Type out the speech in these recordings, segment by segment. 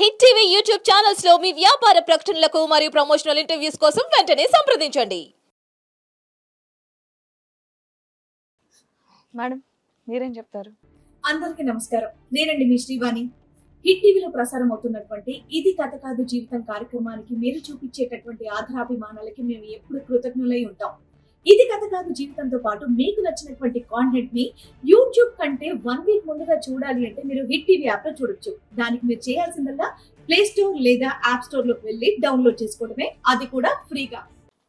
Hit TV YouTube ఛానల్స్లో మీ వ్యాపార ప్రకటనలకు మరియు ప్రమోషనల్ ఇంటర్వ్యూస్ కోసం వెంటనే సంప్రదించండి. మేడం మీరేం చెప్తారు? అందరికీ నమస్కారం. నేనండి మీ శ్రీవాణి. హిట్ టీవీలో ప్రసారం అవుతున్నటువంటి ఇది కథ కాదు జీవితం కార్యక్రమానికి మీరు చూపించేటటువంటి ఆధారాభిమానాలకి మేము ఎప్పుడు కృతజ్ఞులై ఉంటాం. ఇది కథ కాదు జీవితంతో పాటు మీకు నచ్చినటువంటి కాంటెంట్ని యూట్యూబ్ కంటే వన్ వీక్ ముందుగా చూడాలి అంటే మీరు హిట్ టీవీ యాప్లో చూడొచ్చు. దానికి మీరు చేయాల్సిందల్లా ప్లే స్టోర్ లేదా యాప్ స్టోర్లోకి వెళ్ళి డౌన్లోడ్ చేసుకోవడమే. అది కూడా ఫ్రీగా.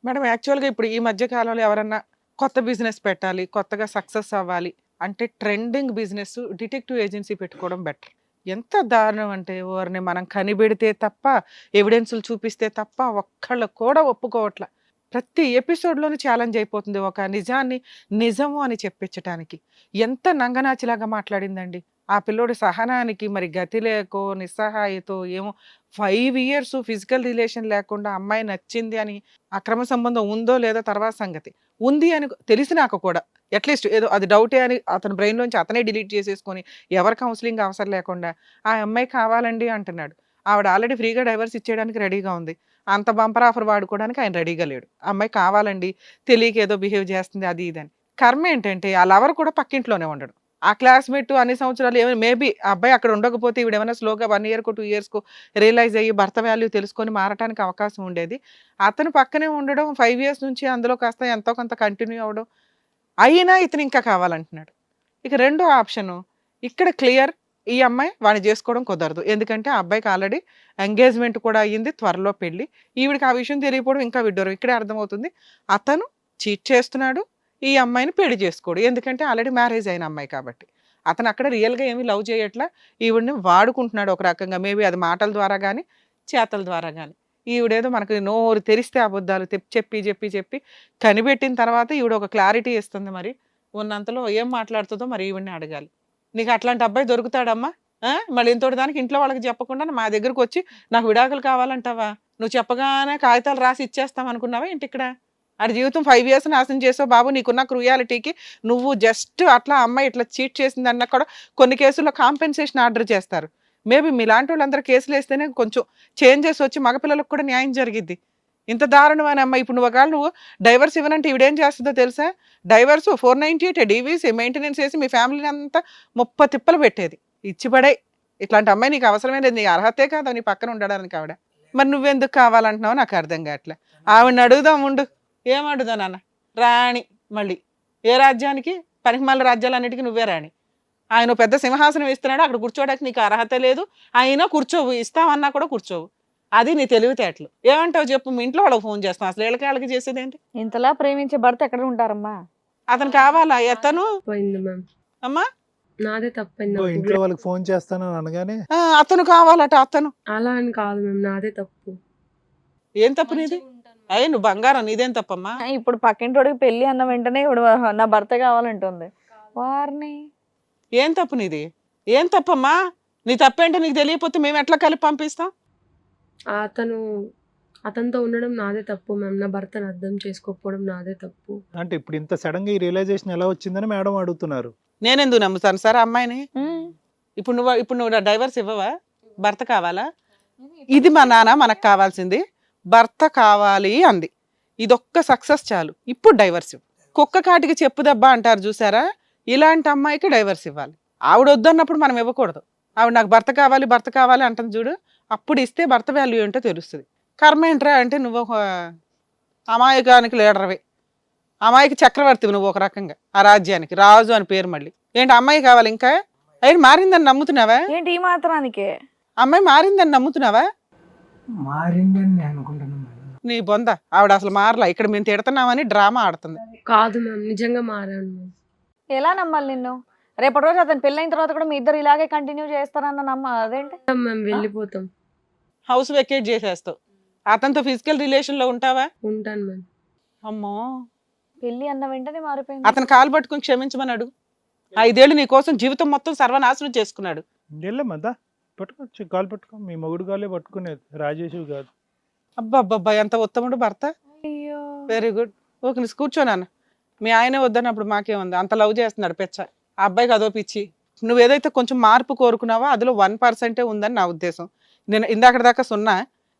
మేడం యాక్చువల్గా ఇప్పుడు ఈ మధ్య కాలంలో ఎవరన్నా కొత్త బిజినెస్ పెట్టాలి కొత్తగా సక్సెస్ అవ్వాలి అంటే ట్రెండింగ్ బిజినెస్ డిటెక్టివ్ ఏజెన్సీ పెట్టుకోవడం బెటర్ ఎంత దారుణం అంటే ఎవరిని మనం కనిపెడితే తప్ప ఎవిడెన్సులు చూపిస్తే తప్ప ఒక్కళ్ళు కూడా ఒప్పుకోవట్లే. ప్రతి ఎపిసోడ్లోనూ ఛాలెంజ్ అయిపోతుంది. ఒక నిజాన్ని నిజము అని చెప్పించటానికి. ఎంత నంగనాచిలాగా మాట్లాడిందండి. ఆ పిల్లోడి సహనానికి మరి గతి లేకో నిస్సహాయతో ఏమో ఫైవ్ ఇయర్స్ ఫిజికల్ రిలేషన్ లేకుండా అమ్మాయి నచ్చింది అని అక్రమ సంబంధం ఉందో లేదో తర్వాత సంగతి. ఉంది అని తెలిసి నాకు కూడా. అట్లీస్ట్ ఏదో అది డౌటే అని అతని బ్రెయిన్లోంచి అతనే డిలీట్ చేసేసుకొని ఎవరి కౌన్సిలింగ్ అవసరం లేకుండా ఆ అమ్మాయి కావాలండి అంటున్నాడు. ఆవిడ ఆల్రెడీ ఫ్రీగా డైవర్స్ ఇచ్చేయడానికి రెడీగా ఉంది. అంత బంపర్ ఆఫర్ వాడుకోవడానికి ఆయన రెడీగా లేడు. అమ్మాయి కావాలండి తెలియక ఏదో బిహేవ్ చేస్తుంది అది ఇది అని. కర్మ ఏంటంటే ఆ లవర్ కూడా పక్కింట్లోనే ఉండడు. ఆ క్లాస్మేట్ అన్ని సంవత్సరాలు ఏమైనా మేబీ అబ్బాయి అక్కడ ఉండకపోతే ఈవిడ ఏమైనా స్లోగా వన్ ఇయర్కు టూ ఇయర్స్కు రియలైజ్ అయ్యి భర్త వాల్యూ తెలుసుకొని మారటానికి అవకాశం ఉండేది. అతను పక్కనే ఉండడం ఫైవ్ ఇయర్స్ నుంచి అందులో కాస్త ఎంతో కొంత కంటిన్యూ అవ్వడం. అయినా ఇతను ఇంకా కావాలంటున్నాడు. ఇక రెండో ఆప్షను ఇక్కడ క్లియర్ ఈ అమ్మాయి వాడిని చేసుకోవడం కుదరదు. ఎందుకంటే ఆ అబ్బాయికి ఆల్రెడీ ఎంగేజ్మెంట్ కూడా అయ్యింది త్వరలో పెళ్ళి. ఈవిడికి ఆ విషయం తెలియకపోవడం ఇంకా విడ్డూరం. ఇక్కడే అర్థమవుతుంది. అతను చీట్ చేస్తున్నాడు ఈ అమ్మాయిని పెళ్ళి చేసుకోడు. ఎందుకంటే ఆల్రెడీ మ్యారేజ్ అయిన అమ్మాయి కాబట్టి. అతను అక్కడ రియల్గా ఏమీ లవ్ చేయట్లా. ఈవిడిని వాడుకుంటున్నాడు ఒక రకంగా. మేబీ అది మాటల ద్వారా కానీ చేతల ద్వారా కానీ ఈవిడేదో మనకి నోరు తెరిస్తే అబద్ధాలు చెప్పి చెప్పి చెప్పి కనిపెట్టిన తర్వాత ఈవిడ ఒక క్లారిటీ ఇస్తుంది మరి. ఉన్నంతలో ఏం మాట్లాడుతుందో మరి ఈవిడిని అడగాలి. నీకు అట్లాంటి అబ్బాయి దొరుకుతాడమ్మా? మళ్ళీ ఇంతటి దానికి ఇంట్లో వాళ్ళకి చెప్పకుండా మా దగ్గరకు వచ్చి నాకు విడాకులు కావాలంటావా? నువ్వు చెప్పగానే కాగితాలు రాసి ఇచ్చేస్తాం అనుకున్నావా ఏంటి ఇక్కడ? ఆడి జీవితం ఫైవ్ ఇయర్స్ నాశనం చేసావు బాబు నీకున్న క్రూయాలిటీకి నువ్వు జస్ట్ అట్లా అమ్మాయి ఇట్లా చీట్ చేసింది అన్న కూడా కొన్ని కేసుల్లో కాంపెన్సేషన్ ఆర్డర్ చేస్తారు. మేబీ మీలాంటి వాళ్ళందరూ కేసులు వేస్తేనే కొంచెం చేంజెస్ వచ్చి మగపిల్లలకు కూడా న్యాయం జరిగిద్ది. ఇంత దారుణమైన అమ్మాయి ఇప్పుడు నువ్వు ఒకవేళ నువ్వు డైవర్స్ ఇవ్వనంటే ఈవిడేం చేస్తుందో తెలుసా? Divorce four ninety eight DVC maintenance చేసి మీ ఫ్యామిలీని అంతా ముప్ప తిప్పలు పెట్టేది. ఇచ్చిపడే. ఇట్లాంటి అమ్మాయి నీకు అవసరమే లేదు నీ అర్హతే కాదు. నీ పక్కన ఉండడానికి ఆవిడ. మరి నువ్వెందుకు కావాలంటున్నావు నాకు అర్థం కావట్లే. ఆవిడని అడుగుదాం ఉండు. ఏమడుదా నాన్న? రాణి మళ్ళీ. ఏ రాజ్యానికి? పనికిమాల రాజ్యాలన్నిటికీ నువ్వే రాణి. ఆయన పెద్ద సింహాసనం ఇస్తున్నాడు అక్కడ కూర్చోడానికి నీకు అర్హత లేదు. అయినా కూర్చోవు. ఇస్తామన్నా కూడా కూర్చోవు. అది నీ తెలివితేటలు. ఏమంటావు చెప్పు మీ ఇంట్లో వాళ్ళకి ఫోన్ చేస్తాం. అసలు వీళ్ళకి వాళ్ళకి చేసేది ఏంటి ఇంతలా ప్రేమించే భర్త ఎక్కడ ఉంటారమ్మా? అతను కావాలా? ఎతను పోయింది మ్యామ్ అమ్మా? నాదే తప్పైంది ఓ. ఇంట్లో వాళ్ళకి ఫోన్ చేస్తానని అనగానే? ఆ, అతను కావాలట అతను. అలా అని కాదు మ్యామ్ నాదే తప్పు. ఏం తప్పు నీది? అయ్యి నువ్వు బంగారం నీదేం తప్పమ్మా? ఇప్పుడు పక్కింటోడికి పెళ్ళి అన్న వెంటనే ఇప్పుడు నా భర్త కావాలంటుంది. వారిని. ఏం తప్పు నీది? ఏం తప్పమ్మా? నీ తప్పేంటో నీకు తెలియకపోతే మేము ఎట్లా కలిపి పంపిస్తాం? అతను అతనితో ఉండడం నాదే తప్పు మ్యామ్. నా భర్తను అర్థం చేసుకోకపోవడం నాదే తప్పు. అంటే ఇప్పుడు ఇంత సడన్గా ఈ రియలైజేషన్ ఎలా వచ్చిందని మేడం అడుగుతున్నారు. నేనెందుకు నమ్ముతాను సార్? అమ్మాయిని. ఇప్పుడు నువ్వు ఇప్పుడు నువ్వు డైవర్స్ ఇవ్వవా? భర్త కావాలా? ఇది మా నాన్న మనకు కావాల్సింది. భర్త కావాలి అంది. ఇదొక్క సక్సెస్ చాలు. ఇప్పుడు డైవర్స్ ఇవ్వు. కుక్క కాటికి చెప్పు దెబ్బ అంటారు చూసారా? ఇలాంటి అమ్మాయికి డైవర్స్ ఇవ్వాలి. ఆవిడ వద్దన్నప్పుడు మనం ఇవ్వకూడదు. ఆవిడ నాకు భర్త కావాలి భర్త కావాలి అంటుంది చూడు. అప్పుడు ఇస్తే భర్త వాల్యూ ఏంటో తెలుస్తుంది. కర్మ ఏంట్రా అంటే నువ్వు ఒక అమాయకానికి లీడర్వే అమ్మాయికి చక్రవర్తివి నువ్వు ఒక రకంగా ఆ రాజ్యానికి. రాజు అని పేరు మళ్ళీ. ఏంటి అమ్మాయి కావాలి ఇంకా? అయినా మారిందని నమ్ముతున్నావా? ఏంటి ఈ మాత్రానికే? అమ్మాయి మారిందని నమ్ముతున్నావా? మారిందని నేను అనుకుంటున్నాను మేడం. నీ బొంద. ఆవిడ అసలు మారలా. ఇక్కడ మేము తిడుతున్నామని డ్రామా ఆడుతుంది. కాదు మ్యామ్ నిజంగా మారాను. ఎలా నమ్మాలి నిన్ను? రేపటి రోజు అతను పెళ్ళైన తర్వాత కూడా మీ ఇద్దరు ఇలాగే కంటిన్యూ చేస్తారన్న నమ్మ అదేంటి? మేము వెళ్ళిపోతాం. హౌస్ వెకేట్ చేసేస్తావు అతనితో ఫిజికల్ రిలేషన్లో ఉంటావా? ఉంటాను మ్యామ్ అమ్మో. పెళ్ళి అన్న వెంటనే మారిపోయింది. అతను కాలు పట్టుకుని క్షమించమని అడుగు. ఐదేళ్ళు నీ కోసం జీవితం మొత్తం సర్వనాశనం చేసుకున్నాడు. వెళ్ళమ్మా పట్టుకోవచ్చు కాలు పట్టుకో. మీ మొగుడు కాలే పట్టుకునేది. రాజేష్ కాదు. అబ్బా అబ్బా ఎంత ఉత్తముడు భర్త. అయ్యో. వెరీ గుడ్ ఓకే నీ కూర్చోనాన్న మీ ఆయనే వద్దన్నప్పుడు మాకేముంది? అంత లవ్ చేస్తున్నాడు పెచ్చ. ఆ అబ్బాయికి అదో పిచ్చి. నువ్వు ఏదైతే కొంచెం మార్పు కోరుకున్నావో అందులో వన్ పర్సెంటే ఉందని నా ఉద్దేశం. నేను ఇందాక దాకా సున్నా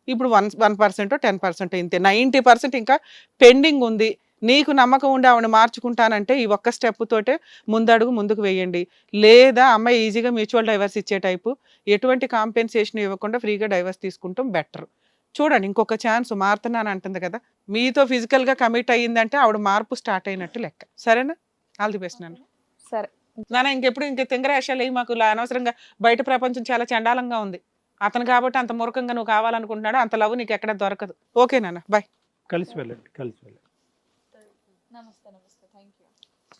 ఇప్పుడు వన్ వన్ పర్సెంటో టెన్ పర్సెంట్ ఇంతే. నైంటీ పర్సెంట్ ఇంకా పెండింగ్ ఉంది. నీకు నమ్మకం ఉండి ఆవిడ మార్చుకుంటానంటే ఈ ఒక్క స్టెప్ తోటే ముందడుగు ముందుకు వేయండి. లేదా అమ్మాయి ఈజీగా మ్యూచువల్ డైవర్స్ ఇచ్చే టైపు ఎటువంటి కాంపెన్సేషన్ ఇవ్వకుండా ఫ్రీగా డైవర్స్ తీసుకుంటాం బెటర్. చూడండి ఇంకొక ఛాన్స్ మారుతున్నాను అంటుంది కదా మీతో ఫిజికల్గా కమిట్ అయ్యిందంటే ఆవిడ మార్పు స్టార్ట్ అయినట్టు లెక్క. సరేనా? ఆల్ ది బెస్ట్ నన్ను. సరే. నాన్న ఇంకెప్పుడు ఇంక తింగరాశాలు అయ్యి మాకు ఇలా అనవసరంగా. బయట ప్రపంచం చాలా చండాలంగా ఉంది. అతను కాబట్టి అంత మురకంగా నువ్వు కావాలనుకుంటున్నాడు అంత లవ్ నీకు ఎక్కడ దొరకదు. ఓకే నాన్న బాయ్. కలిసి వెళ్ళండి కలిసి వెళ్ళండి. నమస్తే నమస్తే థ్యాంక్ యూ అమాయకులు కూడా ఉంటారా అండి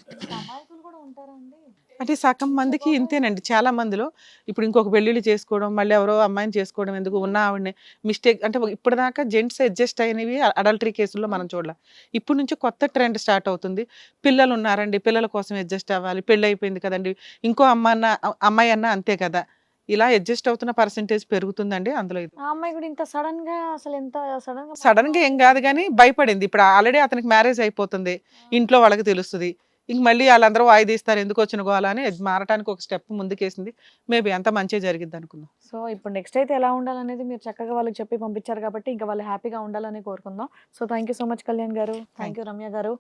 అంటే సగం మందికి ఇంతేనండి. చాలా మందిలో ఇప్పుడు ఇంకొక పెళ్ళిళ్ళు చేసుకోవడం మళ్ళీ ఎవరో అమ్మాయిని చేసుకోవడం ఎందుకు ఉన్న ఆవిడని మిస్టేక్ అంటే ఇప్పటిదాకా జెంట్స్ అడ్జస్ట్ అయినవి అడల్టరీ కేసుల్లో మనం చూడాలి. ఇప్పుడు నుంచి కొత్త ట్రెండ్ స్టార్ట్ అవుతుంది. పిల్లలు ఉన్నారండి పిల్లల కోసం అడ్జస్ట్ అవ్వాలి. పెళ్ళి అయిపోయింది కదండి. ఇంకో అమ్మ అన్న అమ్మాయి అన్న అంతే కదా. ఇలా అడ్జస్ట్ అవుతున్న పర్సంటేజ్ పెరుగుతుందండి అందులో అమ్మాయి కూడా ఇంత సడన్గా అసలు ఎంత సడన్గా సడన్గా ఏం కాదు కానీ భయపడింది. ఇప్పుడు ఆల్రెడీ అతనికి మ్యారేజ్ అయిపోతుంది. ఇంట్లో వాళ్ళకి తెలుస్తుంది. ఇంక మళ్ళీ వాళ్ళందరూ వాయిదీస్తారు ఎందుకు వచ్చిన గోలా అని మారటానికి ఒక స్టెప్ ముందుకేసింది. మేబీ అంత మంచిగా జరిగిద్ది అనుకుందాం. సో ఇప్పుడు నెక్స్ట్ అయితే ఎలా ఉండాలనేది మీరు చక్కగా వాళ్ళకి చెప్పి పంపించారు కాబట్టి ఇంకా వాళ్ళు హ్యాపీగా ఉండాలని కోరుకుందాం. So thank you so much Kalyan garu. Thank you Ramya గారు.